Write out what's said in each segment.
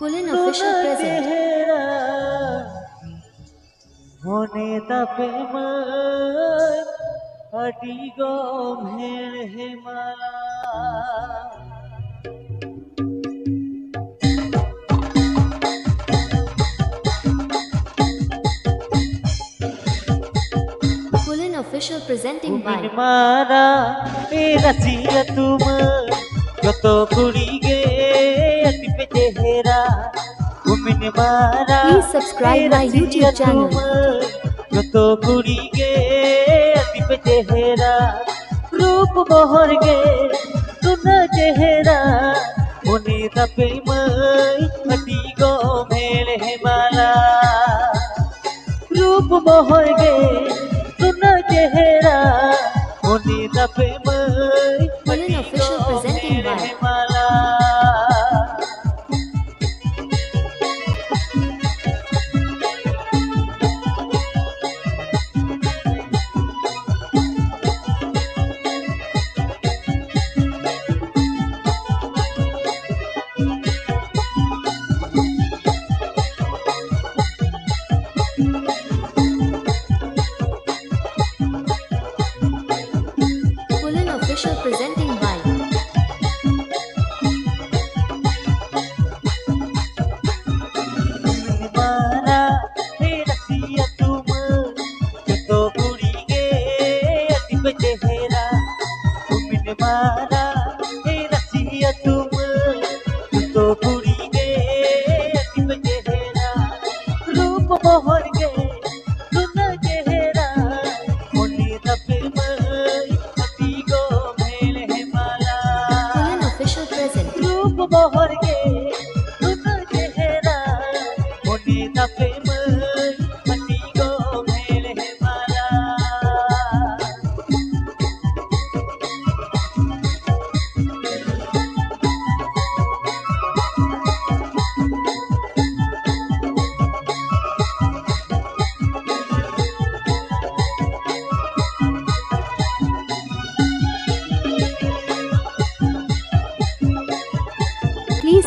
বলেন official present মনে তাপে মায় আটি গম হের হেমালা official presenting by. মারা মেরা চিয়া তোমার যত ঘুরি গে तेरा घूमने मारा Please subscribe my YouTube जो तो बुरी गे दीप चेहरा रूप मोहर गे तुना चेहरा। उन्हें रपे मई अटी गो मेल है माला रूप मोहर गे तुना चेहरा। उन्हें रपे मई अटी गो अतिप चेहरा, तुमने मारा, हे रसिया तुम। तो बुरी गे अतिप चेहरा, रूप मोहर गे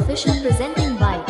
Official presenting by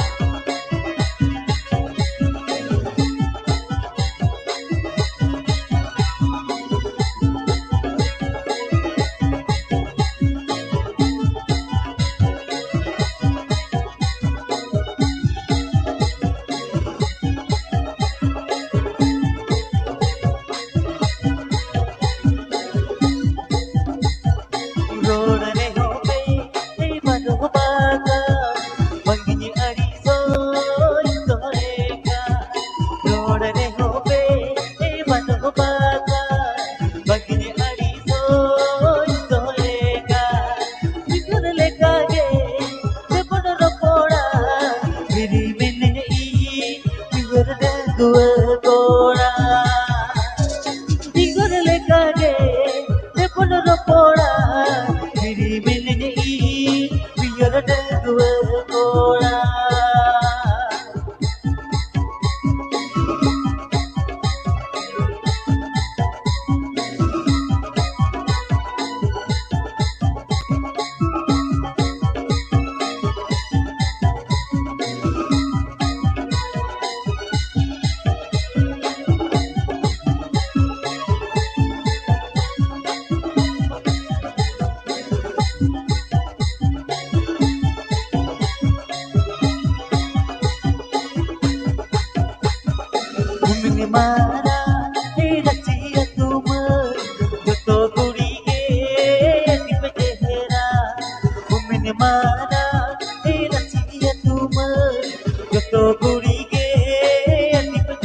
तो बुरी गे अति कुछ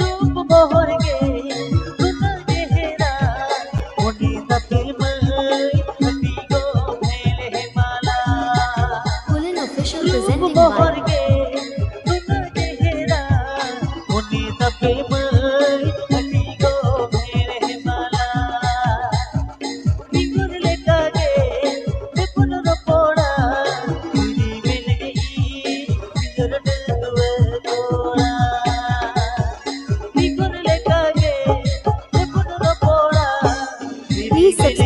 रूप मोहर गे गुना गेहरा उनी तपे मन अति गो मेले माला। Full and official presenting